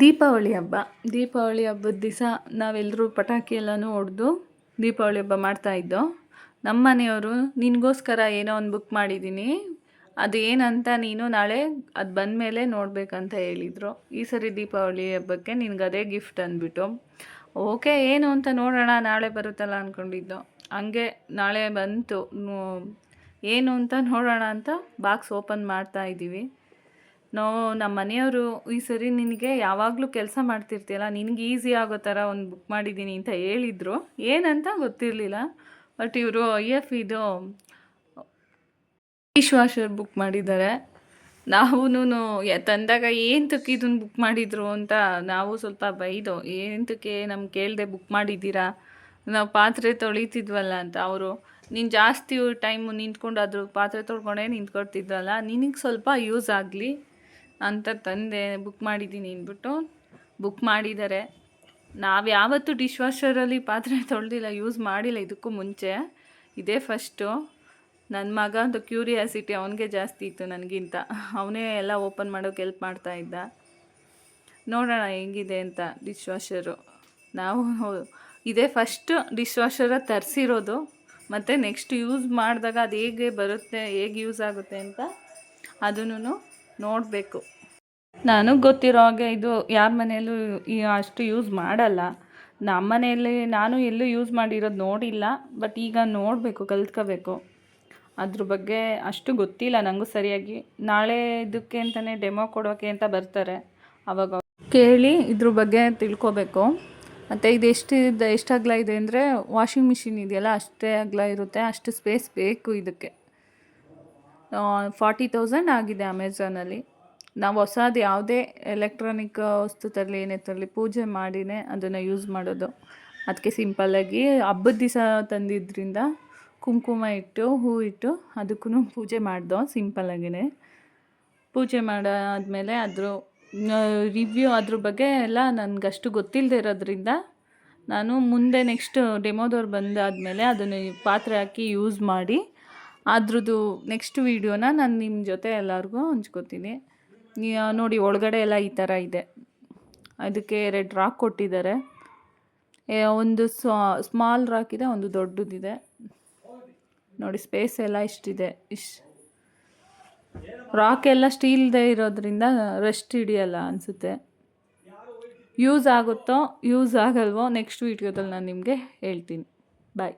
ದೀಪಾವಳಿ ಹಬ್ಬ. ದೀಪಾವಳಿ ಹಬ್ಬದ ದಿವಸ ನಾವೆಲ್ಲರೂ ಪಟಾಕಿ ಎಲ್ಲನೂ ಹೊಡೆದು ದೀಪಾವಳಿ ಹಬ್ಬ ಮಾಡ್ತಾ ಇದ್ದೋ. ನಮ್ಮ ಮನೆಯವರು, ನಿನಗೋಸ್ಕರ ಏನೋ ಒಂದು ಬುಕ್ ಮಾಡಿದ್ದೀನಿ ಅದು ಏನಂತ ನೀನು ನಾಳೆ ಅದು ಬಂದಮೇಲೆ ನೋಡಬೇಕಂತ ಹೇಳಿದರು. ಈ ಸರಿ ದೀಪಾವಳಿ ಹಬ್ಬಕ್ಕೆ ನಿನಗೆ ಅದೇ ಗಿಫ್ಟ್ ಅಂದ್ಬಿಟ್ಟು. ಓಕೆ, ಏನು ಅಂತ ನೋಡೋಣ, ನಾಳೆ ಬರುತ್ತಲ್ಲ ಅಂದ್ಕೊಂಡಿದ್ದು ಹಂಗೆ ನಾಳೆ ಬಂತು. ಏನು ಅಂತ ನೋಡೋಣ ಅಂತ ಬಾಕ್ಸ್ ಓಪನ್ ಮಾಡ್ತಾ ಇದ್ದೀವಿ ನಾವು ನಮ್ಮ ಮನೆಯವರು, ಈ ಸರಿ ನಿನಗೆ ಯಾವಾಗಲೂ ಕೆಲಸ ಮಾಡ್ತಿರ್ತೀಯಲ್ಲ, ನಿನಗೆ ಈಸಿ ಆಗೋ ಥರ ಒಂದು ಬುಕ್ ಮಾಡಿದ್ದೀನಿ ಅಂತ ಹೇಳಿದರು. ಏನಂತ ಗೊತ್ತಿರಲಿಲ್ಲ. ಬಟ್ ಇವರು ಐ ಎಫ್ ಇದು ಡಿಶ್ ಬುಕ್ ಮಾಡಿದ್ದಾರೆ. ನಾವೂನು ತಂದಾಗ ಏಂತಕ್ಕೆ ಇದನ್ನು ಬುಕ್ ಮಾಡಿದ್ರು ಅಂತ ನಾವು ಸ್ವಲ್ಪ ಬೈದು ಏಂತಕ್ಕೆ ನಮ್ಗೆ ಕೇಳದೆ ಬುಕ್ ಮಾಡಿದ್ದೀರಾ? ನಾವು ಪಾತ್ರೆ ತೊಳಿತಿದ್ವಲ್ಲ ಅಂತ ಅವರು. ನೀನು ಜಾಸ್ತಿ ಟೈಮು ನಿಂತ್ಕೊಂಡು ಅದ್ರ ಪಾತ್ರೆ ತೊಳ್ಕೊಂಡೇ ನಿಂತ್ಕೊಳ್ತಿದ್ವಲ್ಲ, ನಿನಗೆ ಸ್ವಲ್ಪ ಯೂಸ್ ಆಗಲಿ. ಅಂತ ತಂದೆ ಬುಕ್ ಮಾಡಿದ್ದೀನಿ ಅಂದ್ಬಿಟ್ಟು ಬುಕ್ ಮಾಡಿದ್ದಾರೆ. ನಾವು ಯಾವತ್ತೂ ಡಿಶ್ ವಾಷರಲ್ಲಿ ಪಾತ್ರೆ ತೊಳೆದಿಲ್ಲ ಯೂಸ್ ಮಾಡಿಲ್ಲ ಇದಕ್ಕೂ ಮುಂಚೆ. ಇದೇ ಫಸ್ಟು ನನ್ನ ಮಗ ಅಂತ ಕ್ಯೂರಿಯಾಸಿಟಿ ಅವನಿಗೆ ಜಾಸ್ತಿ ಇತ್ತು ನನಗಿಂತ. ಅವನೇ ಎಲ್ಲ ಓಪನ್ ಮಾಡೋಕೆ ಹೆಲ್ಪ್ ಮಾಡ್ತಾ ಇದ್ದ. ನೋಡೋಣ ಹೆಂಗಿದೆ ಅಂತ ಡಿಶ್ ವಾಷರು ನಾವು ಇದೇ ಫಸ್ಟ್ ಡಿಶ್ ವಾಷರ ತರಿಸಿರೋದು. ಮತ್ತು ನೆಕ್ಸ್ಟ್ ಯೂಸ್ ಮಾಡಿದಾಗ ಅದು ಹೇಗೆ ಬರುತ್ತೆ, ಹೇಗೆ ಯೂಸ್ ಆಗುತ್ತೆ ಅಂತ ಅದನ್ನು ನೋಡಬೇಕು. ನನಗೆ ಗೊತ್ತಿರೋ ಹಾಗೆ ಇದು ಯಾರ ಮನೆಯಲ್ಲೂ ಅಷ್ಟು ಯೂಸ್ ಮಾಡಲ್ಲ. ನಮ್ಮ ಮನೆಯಲ್ಲಿ ನಾನು ಎಲ್ಲೂ ಯೂಸ್ ಮಾಡಿರೋದು ನೋಡಿಲ್ಲ ಬಟ್ ಈಗ ನೋಡಬೇಕು, ಕಲ್ತ್ಕೋಬೇಕು. ಅದ್ರ ಬಗ್ಗೆ ಅಷ್ಟು ಗೊತ್ತಿಲ್ಲ ನನಗೂ ಸರಿಯಾಗಿ. ನಾಳೆ ಇದಕ್ಕೆ ಅಂತಲೇ ಡೆಮೋ ಕೊಡೋಕೆ ಅಂತ ಬರ್ತಾರೆ. ಅವಾಗ ಕೇಳಿ ಇದ್ರ ಬಗ್ಗೆ ತಿಳ್ಕೊಬೇಕು. ಮತ್ತು ಇದು ಎಷ್ಟು ಇದು ಎಷ್ಟು ಅಗಲ ಇದೆ ಅಂದರೆ ವಾಷಿಂಗ್ ಮಿಷಿನ್ ಇದೆಯಲ್ಲ, ಅಷ್ಟೇ ಅಗಲ ಇರುತ್ತೆ, ಅಷ್ಟು ಸ್ಪೇಸ್ ಬೇಕು ಇದಕ್ಕೆ. ಫಾರ್ಟಿ ತೌಸಂಡ್ ಆಗಿದೆ ಅಮೆಝಾನಲ್ಲಿ ನಾವು ಹೊಸದು ಯಾವುದೇ ಎಲೆಕ್ಟ್ರಾನಿಕ್ ವಸ್ತು ತರಲಿ ಏನೇ ತರಲಿ ಪೂಜೆ ಮಾಡಿನೇ ಅದನ್ನು ಯೂಸ್ ಮಾಡೋದು. ಅದಕ್ಕೆ ಸಿಂಪಲ್ಲಾಗಿ ಹಬ್ಬದ ದಿವಸ ತಂದಿದ್ದರಿಂದ ಕುಂಕುಮ ಇಟ್ಟು, ಹೂ ಇಟ್ಟು ಅದಕ್ಕೂ ಪೂಜೆ ಮಾಡ್ದೋ ಸಿಂಪಲ್ಲಾಗಿಯೇ ಪೂಜೆ ಮಾಡಾದಮೇಲೆ ಅದ್ರ ರಿವ್ಯೂ ಅದ್ರ ಬಗ್ಗೆ ಎಲ್ಲ ನನಗಷ್ಟು ಗೊತ್ತಿಲ್ಲದೆ ಇರೋದ್ರಿಂದ ನಾನು ಮುಂದೆ ನೆಕ್ಸ್ಟ್ ಡೆಮೋದವ್ರು ಬಂದಾದಮೇಲೆ ಅದನ್ನು ಪಾತ್ರೆ ಹಾಕಿ ಯೂಸ್ ಮಾಡಿ ಅದ್ರದ್ದು ನೆಕ್ಸ್ಟ್ ವೀಡಿಯೋನ ನಾನು ನಿಮ್ಮ ಜೊತೆ ಎಲ್ಲರಿಗೂ ಹಂಚ್ಕೋತೀನಿ. ನೋಡಿ ಒಳಗಡೆ ಎಲ್ಲ ಈ ಥರ ಇದೆ. ಅದಕ್ಕೆ ಎರಡು ರಾಕ್ ಕೊಟ್ಟಿದ್ದಾರೆ. ಒಂದು ಸ್ಮಾಲ್ ರಾಕ್ ಇದೆ, ಒಂದು ದೊಡ್ಡದಿದೆ. ನೋಡಿ ಸ್ಪೇಸ್ ಎಲ್ಲ ಇಷ್ಟಿದೆ. ಇಶ್ ರಾಕ್ ಎಲ್ಲ ಸ್ಟೀಲ್ದೇ ಇರೋದ್ರಿಂದ ರೆಸ್ಟ್ ಹಿಡಿಯಲ್ಲ ಅನಿಸುತ್ತೆ. ಯೂಸ್ ಆಗುತ್ತೋ ಯೂಸ್ ಆಗಲ್ವೋ ನೆಕ್ಸ್ಟ್ ವೀಡಿಯೋದಲ್ಲಿ ನಾನು ನಿಮಗೆ ಹೇಳ್ತೀನಿ. ಬಾಯ್